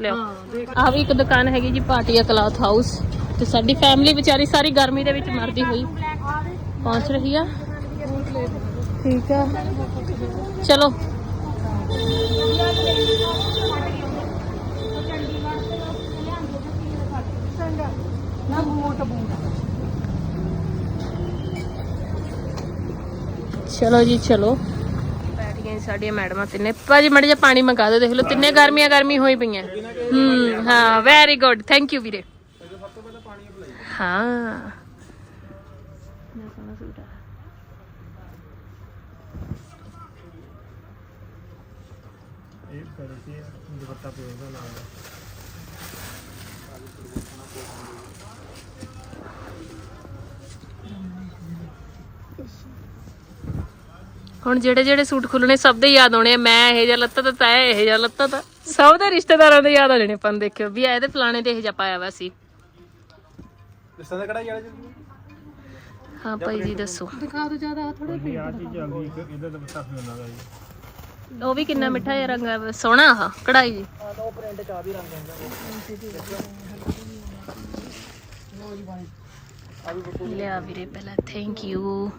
ਲਿਓ। ਆ ਵੀ ਇੱਕ ਦੁਕਾਨ ਹੈਗੀ ਜੀ ਪਾਟੀਆ ਕਲਾਥ ਹਾਊਸ ਤੇ ਸਾਡੀ ਫੈਮਿਲੀ ਵਿਚਾਰੀ ਸਾਰੀ ਗਰਮੀ ਦੇ ਵਿੱਚ ਮਰਦੀ ਹੋਈ। ਪਹੁੰਚ ਰਹੀ ਆ। ਠੀਕ ਆ। ਚਲੋ। ਨਾ ਮੋਟ ਬੂਟ ਚਲੋ ਜੀ ਚਲੋ। ਬੈਠ ਸਾਡੀਆਂ ਮੈਡਮਾਂ ਤਿੰਨੇ ਭਾਜੀ, ਮੜ ਜਾ ਪਾਣੀ ਮੰਗਾ ਦਿਓ, ਦੇਖ ਲਓ, ਤਿੰਨੇ ਗਰਮੀਆਂ ਗਰਮੀ ਹੋਈ ਪਈਆਂ। ਹੂੰ, ਹਾਂ ਵੈਰੀ ਗੁੱਡ ਥੈਂਕ ਯੂ ਵੀਰੇ। ਹਾਂ। ਇਹ ਕਰੇ ਸੀ ਦੁਪੱਟਾ ਪਏਗਾ ਨਾਲ। ਹੁਣ ਜਿਹੜੇ ਜਿਹੜੇ ਸੂਟ ਖੁੱਲਣੇ ਸਭ ਦੇ ਯਾਦ ਆਉਣੇ ਆ। ਮੈਂ ਇਹ ਜਿਹਾ ਲੱਤਾ ਤਾਂ ਤੈ ਇਹ ਜਿਹਾ ਲੱਤਾ ਤਾਂ। ਸਭ ਦੇ ਰਿਸ਼ਤੇਦਾਰਾਂ ਦੇ ਯਾਦ ਆ ਜਾਣੇ ਆਪਾਂ ਨੂੰ ਦੇਖਿਓ ਵੀ ਇਹਦੇ ਫਲਾਣੇ ਤੇ ਇਹ ਜਿਹਾ ਪਾਇਆ ਵਾ ਸੀ। ਰਿਸ਼ਤਾ ਦਾ ਕਿਹੜਾ ਯਾਰ ਜੀ ਹਾਂ ਭਾਈ ਜੀ ਦੱਸੋ। ਦਿਖਾ ਦੋ ਜ਼ਿਆਦਾ ਥੋੜਾ ਇਹ ਆ ਚੀਜ਼ ਜਲਦੀ ਇੱਕ ਇਹਦਾ ਦੁਪੱਟਾ ਮਿਲਣਾ ਦਾ ਜੀ। ਉਹ ਵੀ ਕਿੰਨਾ ਮਿੱਠਾ ਜਿਹਾ ਰੰਗ ਆ ਸੋਹਣਾ ਆ ਕਢਾਈ ਜੀ। ਆ ਦੋ ਪ੍ਰਿੰਟ ਚ ਆ ਵੀ ਰੰਗ ਆਉਂਦਾ ਲਿਆ ਵੀਰੇ ਪਹਿਲਾਂ ਥੈਂਕ ਯੂ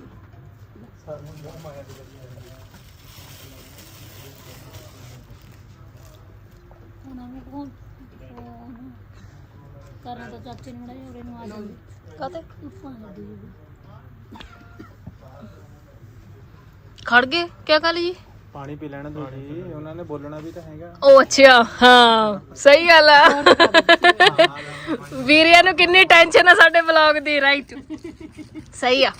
ਹੁਣ ਆਵੇਂ ਕੋਲ ਕਰਨਾ ਤਾਂ ਚਾਚੇ ਨੂੰ ਮੜਾ ਉਰੇ ਨੂੰ ਆ ਜਾਂਦੇ ਕਾਤੇ ਉਫਾਂ ਲੱਗੀ ਖੜ ਗਏ? ਕੀ ਗੱਲ ਜੀ? ਪਾਣੀ ਪੀ ਲੈਣਾ ਤੁਸੀਂ। ਉਹਨਾਂ ਨੇ ਬੋਲਣਾ ਵੀ ਤਾਂ ਹੈਗਾ। ਉਹ ਅੱਛਾ ਹਾਂ ਸਹੀ ਗੱਲ ਆ। ਵੀਰਿਆਂ ਨੂੰ ਕਿੰਨੀ ਟੈਨਸ਼ਨ ਆ ਸਾਡੇ ਵਲੌਗ ਦੀ ਰਾਈਟ ਸਹੀ ਆ।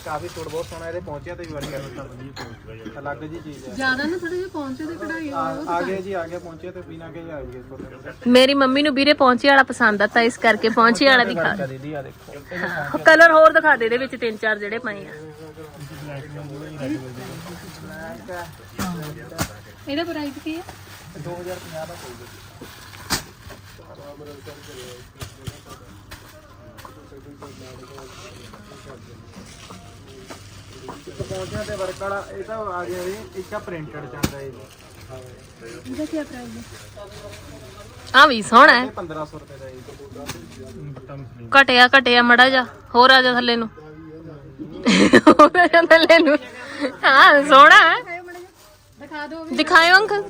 ਕਾਫੀ ਸੂਟ ਬਹੁਤ ਸੋਹਣਾ ਇਹਦੇ ਪਹੁੰਚਿਆ ਤੇ ਵੀ ਵਰਗਾ ਅਲੱਗ ਜੀ ਚੀਜ਼ ਹੈ। ਜ਼ਿਆਦਾ ਨਾ ਥੋੜੇ ਜਿਹੇ ਪਹੁੰਚੇ ਤੇ ਕਢਾਈ ਆ ਆ ਗਿਆ ਜੀ ਆ ਗਿਆ ਪਹੁੰਚਿਆ ਤੇ ਬਿਨਾ ਕੇ ਆ ਗਏ ਛੋਟੇ ਮੇਰੀ ਮੰਮੀ ਨੂੰ ਵੀਰੇ ਪਹੁੰਚੇ ਵਾਲਾ ਪਸੰਦ ਆ ਤਾਂ ਇਸ ਕਰਕੇ ਪਹੁੰਚੇ ਵਾਲਾ ਦਿਖਾ ਦੀਦੀ ਆ ਦੇਖੋ। ਕਲਰ ਹੋਰ ਦਿਖਾ ਦੇ ਇਹਦੇ ਵਿੱਚ ਤਿੰਨ ਚਾਰ ਜਿਹੜੇ ਪਏ ਆ। ਇਹਦਾ ਪ੍ਰਾਈਸ ਕੀ ਹੈ 2050 ਦਾ ਪਊਗਾ ਪਹੁੰਚਿਆ ਤੇ ਵਰਕ ਵਾਲਾ ਇਹ ਤਾਂ ਆ ਗਿਆ ਜੀ ਇੱਕ ਆ ਪ੍ਰਿੰਟਡ ਚੱਲਦਾ ਇਹ। ਜੀ ਇਹਦਾ ਕੀ ਪ੍ਰਾਈਸ ਹੈ? ਆ ਵੀ ਸੋਹਣਾ ਹੈ। ਇਹ 1500 ਰੁਪਏ ਦਾ ਇਹ ਘਟਿਆ ਘਟਿਆ ਮੜਾ ਜਾ ਹੋਰ ਆ ਜਾ ਥੱਲੇ ਨੂੰ। ਹੋਰ ਆ ਜਾ ਥੱਲੇ ਨੂੰ। ਹਾਂ ਸੋਹਣਾ ਹੈ। ਦਿਖਾ ਦਿਓ ਦਿਖਾਇਓ ਅੰਕਲ।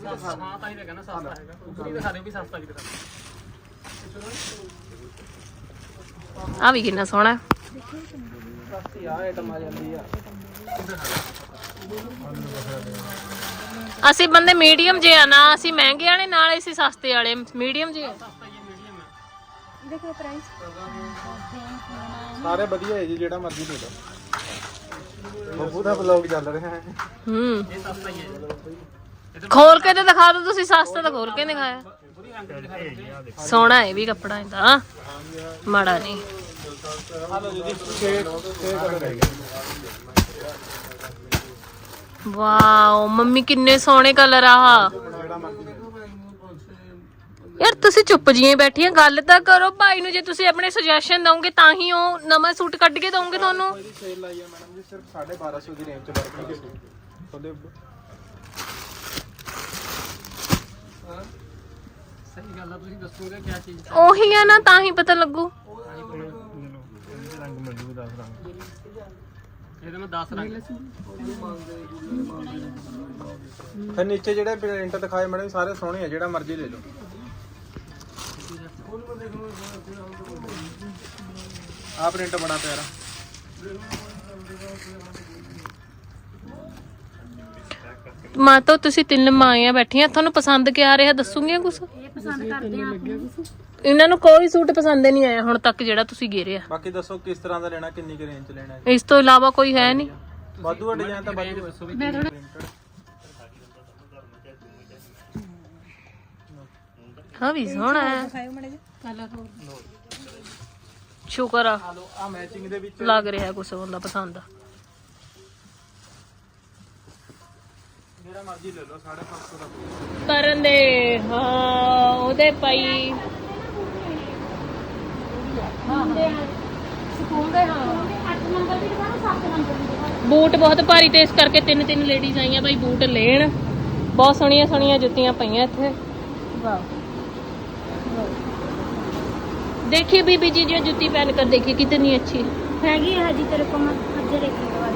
ਆ ਵੀ ਕਿੰਨਾ ਸੋਹਣਾ। ਹੈ। ਸਸਤੀ ਆ ਆਈਟਮ ਆ ਜਾਂਦੀ ਆ। ਅਸੀਂ ਬੰਦੇ ਮੀਡੀਅਮ ਜੇ ਆ ਨਾ ਅਸੀਂ ਮਹਿੰਗੇ ਵਾਲੇ ਨਾਲ ਅਸੀਂ ਸਸਤੇ ਵਾਲੇ ਮੀਡੀਅਮ ਜੇ ਆ। ਪ੍ਰਾਈਸ ਸਾਰੇ ਵਧੀਆ ਹੈ ਜੀ ਜਿਹੜਾ ਮਰਜ਼ੀ ਲੈ ਲਓ ਬੱਬੂ ਦਾ ਵਲੌਗ ਚੱਲ ਰਿਹਾ ਹੈ। ਹੂੰ। ਖੋਲ ਕੇ ਤੇ ਦਿਖਾ ਦਿਓ ਤੁਸੀਂ ਸਸਤਾ ਤਾਂ ਖੋਲ ਕੇ ਦਿਖਾਇਆ। ਸੋਹਣਾ ਹੈ ਵੀ ਕੱਪੜਾ ਇਹਦਾ। ਮਾੜਾ ਨਹੀਂ। ਹਾਲੋ ਜੀ 6 6 ਕਲਰ ਹੈਗੇ। ਵਾਓ ਮੰਮੀ ਕਿੰਨੇ ਸੋਹਣੇ ਕਲਰ ਆ ਜਿਹੜਾ ਮਰਜ਼ੀ ਲੈ ਲਓ ਯਾਰ ਤੁਸੀਂ ਚੁੱਪ ਜੀਏ ਬੈਠੀਆਂ ਗੱਲ ਤਾਂ ਕਰੋ ਭਾਈ ਨੂੰ ਜੇ ਤੁਸੀਂ ਆਪਣੇ ਸੁਜੈਸ਼ਨ ਦਵੋਗੇ ਤਾਂ ਹੀ ਉਹ ਨਵਾਂ ਸੂਟ ਕੱਢ ਕੇ ਦਵੋਗੇ ਤੁਹਾਨੂੰ। ਇਹਦੀ ਸੇਲ ਲਾਈ ਹੈ ਮੈਡਮ ਜੀ ਸਿਰਫ 1250 ਦੀ ਰੇਂਜ ਚ ਵਰਕ ਨਹੀਂ ਉਹਦੇ ਸਹੀ ਗੱਲ ਆ ਤੁਸੀਂ ਦੱਸੋਗੇ ਕੀ ਚੀਜ਼ ਉਹੀ ਆ ਨਾ ਤਾਂ ਹੀ ਪਤਾ ਲੱਗੂ। ਰੰਗ ਮਿਲੂ 10 ਰੰਗ। ਇਹਦੇ ਮੈਂ 10 ਰੰਗ ਫਿਰ ਨੀਚੇ ਜਿਹੜੇ ਪ੍ਰਿੰਟ ਦਿਖਾਏ ਮੈਡਮ ਸਾਰੇ ਸੋਹਣੇ ਆ ਜਿਹੜਾ ਮਰਜ਼ੀ ਲੈ ਲਓ। ਆ ਪ੍ਰਿੰਟ ਬੜਾ ਪਿਆਰਾ। ਮਾਂ ਤੋਂ ਤੁਸੀਂ ਤਿੰਨ ਮਾਈਆਂ ਬੈਠੀਆਂ ਤੁਹਾਨੂੰ ਪਸੰਦ ਕੀ ਆ ਰਿਹਾ? ਦੱਸੂਗੀਆਂ ਕੁਛ? ਇਹ ਪਸੰਦ ਕਰਦੇ ਆ ਇਹਨਾਂ ਨੂੰ ਕੋਈ ਸੂਟ ਪਸੰਦ ਨਹੀਂ ਆਇਆ ਹੁਣ ਤੱਕ ਜਿਹੜਾ ਤੁਸੀਂ ਘੇਰਿਆ ਬਾਕੀ ਦੱਸੋ ਕਿਸ ਤਰ੍ਹਾਂ ਦਾ ਲੈਣਾ ਕਿੰਨੀ ਕੁ ਰੇਂਜ ਚ ਲੈਣਾ ਹੈ? ਇਸ ਤੋਂ ਇਲਾਵਾ ਕੋਈ ਹੈ ਨਹੀਂ। ਵਾਧੂ ਡਿਜ਼ਾਈਨ ਤਾਂ ਵਾਧੂ ਹੈ ਮੈਂ ਥੋੜਾ ਹਾਂ ਵੀ ਸੋਹਣਾ ਹੈ। ਸ਼ੁਕਰ ਆ। ਆ ਆ ਮੈਚਿੰਗ ਦੇ ਵਿੱਚ ਲੱਗ ਰਿਹਾ ਕੁਛ ਹੁੰਦਾ ਪਸੰਦ। ਜਿਹੜਾ ਮਰਜ਼ੀ ਲੈ ਲਓ 550 ਦਾ। ਕਰਨ ਦੇ ਹਾਂ ਉਹਦੇ ਪਈ ਸਕੂਲ ਦੇ ਹਾਂ 8 ਨੰਬਰ ਵੀ ਦਿਖਾਣਾ 7 ਨੰਬਰ ਵੀ ਦਿਖਾਣਾ ਬੂਟ ਬਹੁਤ ਭਾਰੀ ਤੇ ਇਸ ਕਰਕੇ ਤਿੰਨ ਤਿੰਨ ਲੇਡੀਜ਼ ਆਈਆਂ ਭਾਈ ਬੂਟ ਲੈਣ ਬਹੁਤ ਸੋਹਣੀਆਂ ਸੋਹਣੀਆਂ ਜੁੱਤੀਆਂ ਪਈਆਂ ਇੱਥੇ ਵਾਹ देखिए बीबी जी जो जूती पहन कर देखिए कितनी अच्छी है ਹੈਗੀ ਹੈ ਜੀ ਤੇਰੇ ਕੋਲ ਮੈਂ ਅੱਜ ਦੇਖੀ ਦਵਾਈ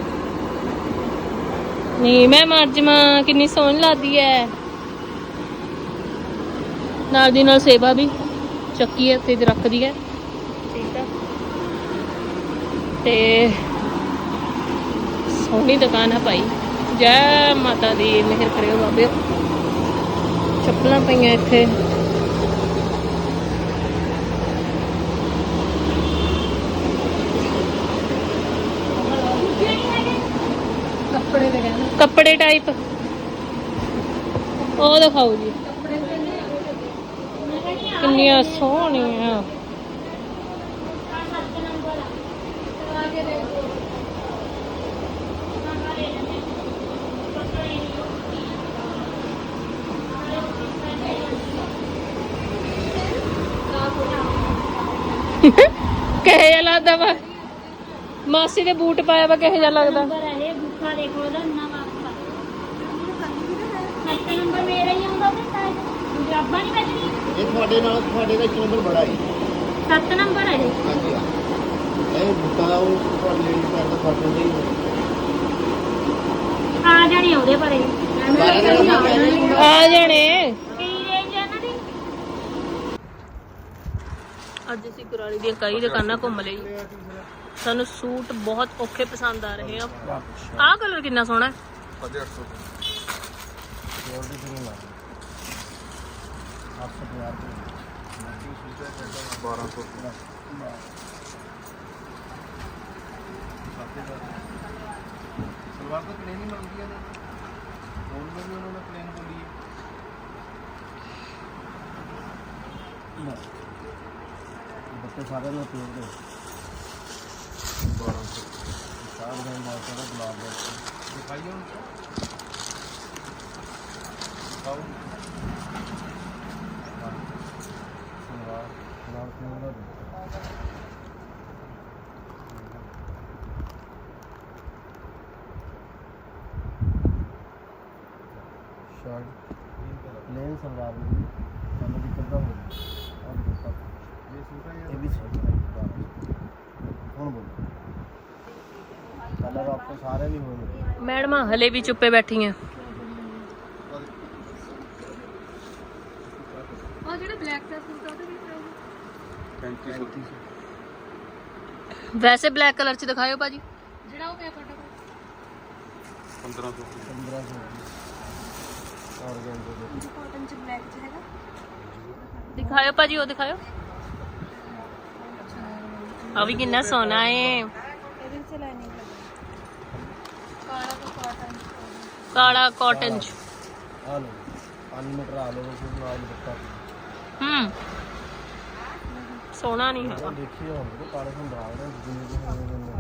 ਨਹੀਂ ਮੈਂ ਮਰ ਜਾਵਾਂ ਕਿੰਨੀ ਸੋਹਣੀ ਲੱਗਦੀ ਹੈ ਨਾਲ ਦੀ ਨਾਲ ਸੇਵਾ ਵੀ ਚੱਕੀ ਹੈ ਤੇ ਰੱਖਦੀ ਹੈ ਠੀਕ ਹੈ ਤੇ ਸੋਹਣੀ ਦੁਕਾਨ ਹੈ ਭਾਈ। ਜੈ ਮਾਤਾ ਦੀ ਮਿਹਰ ਕਰਿਓ ਬਾਬੇ। ਚੱਪਲਾਂ ਪਈਆਂ ਇੱਥੇ। ਕੱਪੜੇ ਦੇ ਕਹਿੰਦੇ। ਕੱਪੜੇ ਟਾਈਪ ਉਹ ਦਿਖਾਓ ਜੀ। ਕਿੰਨੀਆਂ ਸੋਹਣੀਆਂ। ਕਹੇ ਜਿਹਾ ਲੱਗਦਾ ਵਾ? ਮਾਸੀ ਦੇ ਬੂਟ ਪਾਇਆ ਵਾ ਕਹੇ ਜਿਹਾ ਲੱਗਦਾ? ਨੰਬਰ ਹੈ ਇਹ ਬੁੱਕਾ ਦੇਖੋ ਉਹਦਾ ਨਵਾਂ 7 ਨੰਬਰ ਮੇਰਾ ਹੀ ਆਉਂਦਾ ਤੇ ਜਰਾਬਾਂ ਨਹੀਂ ਬਚਣੀ ਇਹ ਤੁਹਾਡੇ ਨਾਲ ਤੁਹਾਡੇ ਦਾ ਇੱਕ ਨੰਬਰ ਬੜਾ ਹੈ। 7 ਨੰਬਰ ਹੈ ਇਹ। ਹਾਂਜੀ ਹਾਂ। ਇਹ ਬੁੱਟਾ ਦਾ ਉਹ ਤੁਹਾਡੇ ਲਈ ਕਰਦਾ ਤੁਹਾਡੇ ਲਈ ਆ ਜਾਣੀ ਉਹਦੇ ਪਰ ਇਹ ਆ ਜਾਣੇ ਕੀ ਰੇਂਜ ਹੈ ਇਹਨਾਂ ਦੀ ਅੱਜ ਅਸੀਂ ਕੁਰਾਲੀ ਦੀਆਂ ਕਈ ਦੁਕਾਨਾਂ ਘੁੰਮ ਲਈ। ਸਾਨੂੰ ਸੂਟ ਬਹੁਤ ਔਖੇ ਪਸੰਦ ਆ ਰਹੇ ਆ। ਆਹ ਕਲਰ ਕਿੰਨਾ ਸੋਹਣਾ ਹੈ? 800 ਬੱਚੇ ਸਾਰੇ ਨੂੰ ਪੀੜ ਦੇ। 1200 ਚਾਰ ਦਿਨ ਦਾ ਸਾਰਾ ਗੁਲਾਬ ਦਾ। ਦਿਖਾਈਏ ਉनको ਕਲਰ ਆਪਕੋ ਸਾਰੇ ਨਹੀਂ ਹੋਣਗੇ ਮੈਡਮਾਂ ਹਲੇ ਵੀ ਚੁੱਪੇ ਬੈਠੀਆਂ। ਉਹ ਜਿਹੜਾ ਬਲੈਕ ਦਾ ਸੂਟ ਆ ਉਹਦੇ ਵੀ ਪ੍ਰਾਈਸ ਵੈਸੇ ਬਲੈਕ ਕਲਰ ਚ ਦਿਖਾਇਓ ਭਾਜੀ। ਜਿਹੜਾ ਉਹ ਕਿਆ ਤੁਹਾਡਾ 1500 ਔਰ ਗੈਂਜੋ ਦੇ ਕਾਟਨ ਚ ਬਲੈਕ ਚ ਹੈਗਾ। ਦਿਖਾਇਓ ਭਾਜੀ ਉਹ ਦਿਖਾਇਓ। ਆ ਵੀ ਕਿੰਨਾ ਸੋਹਣਾ ਏ। ਇਹਦੇ ਵਿੱਚ ਲਾਈਨਿੰਗ ਲੱਗੀ ਕਾਲਾ ਤੋਂ ਕਾਟਨ ਕਾਲਾ ਕਾਟਨ ਚ ਆ ਲੋ ਆ ਰਹੇ ਜਿੰਨੇ ਦੇ ਹੋਣਗੇ ਨੇ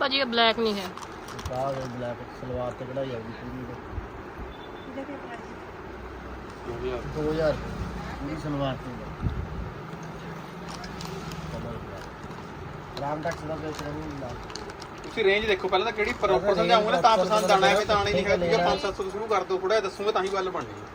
ਭਾਜੀ ਇਹ ਬਲੈਕ ਨਹੀਂ ਹੈ ਕਾਹ ਦੇ ਬਲੈਕ ਸਲਵਾਰ ਤੇ ਕਢਾਈ ਆਉਗੀ ਪੂਰੀ ਦੇ ਇਹਦਾ ਕੀ ਪ੍ਰਾਈਸ 2000 ਪੂਰੀ ਸਲਵਾਰ ਤੇ ਰਾਮ ਟੈਕਸ ਦਾ ਵੇਚ ਰਹੇ ਨਹੀਂ ਲਾ ਤੁਸੀਂ ਰੇਂਜ ਦੇਖੋ ਪਹਿਲਾਂ ਤਾਂ ਕਿਹੜੀ ਪ੍ਰੋਪਰ ਸਮਝਾਉਂਗਾ ਨਾ ਤਾਂ ਪਸੰਦ ਆਣਾ ਹੈ ਵੀ ਤਾਂ ਨਹੀਂ ਹੈਗਾ 5-700 ਤੋਂ ਸ਼ੁਰੂ ਕਰ ਦੋ ਥੋੜਾ ਦੱਸੂਗਾ ਤਾਂ ਹੀ ਗੱਲ ਬਣਨੀ ਹੈ